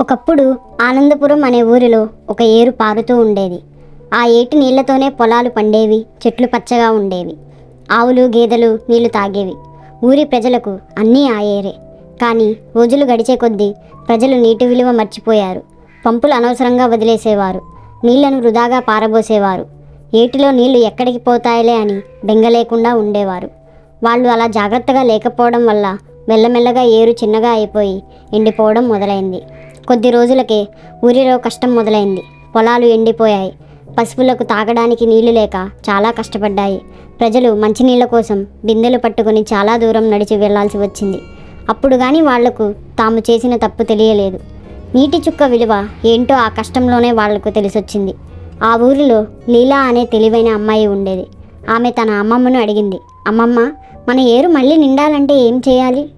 ఒకప్పుడు ఆనందపురం అనే ఊరిలో ఒక ఏరు పారుతూ ఉండేది. ఆ ఏటి నీళ్ళతోనే పొలాలు పండేవి చెట్లు పచ్చగా ఉండేవి. ఆవులు గేదెలు నీళ్ళు తాగేవి. ఊరి ప్రజలకు అన్నీ ఆ ఏరే. కానీ రోజులు గడిచే కొద్దీ ప్రజలు నీటి విలువ మర్చిపోయారు. పంపులు అనవసరంగా వదిలేసేవారు. నీళ్ళను వృధాగా పారబోసేవారు. ఏటిలో నీళ్ళు ఎక్కడికి పోతాయిలే అని బెంగ లేకుండా ఉండేవారు. వాళ్ళు అలా జాగ్రత్తగా లేకపోవడం వల్ల మెల్లమెల్లగా ఏరు చిన్నగా అయిపోయి ఎండిపోవడం మొదలైంది. కొద్ది రోజులకే ఊరిలో కష్టం మొదలైంది. పొలాలు ఎండిపోయాయి. పశువులకు తాగడానికి నీళ్ళు లేక చాలా కష్టపడ్డాయి. ప్రజలు మంచినీళ్ళ కోసం బిందెలు పట్టుకొని చాలా దూరం నడిచి వెళ్ళాల్సి వచ్చింది. అప్పుడు కానీ వాళ్ళకు తాము చేసిన తప్పు తెలియలేదు. నీటి చుక్క విలువ ఏంటో ఆ కష్టంలోనే వాళ్ళకు తెలిసొచ్చింది. ఆ ఊరిలో లీలా అనే తెలివైన అమ్మాయి ఉండేది. ఆమె తన అమ్మమ్మను అడిగింది. అమ్మమ్మ మన ఏరు మళ్ళీ నిండాలంటే ఏం చేయాలి?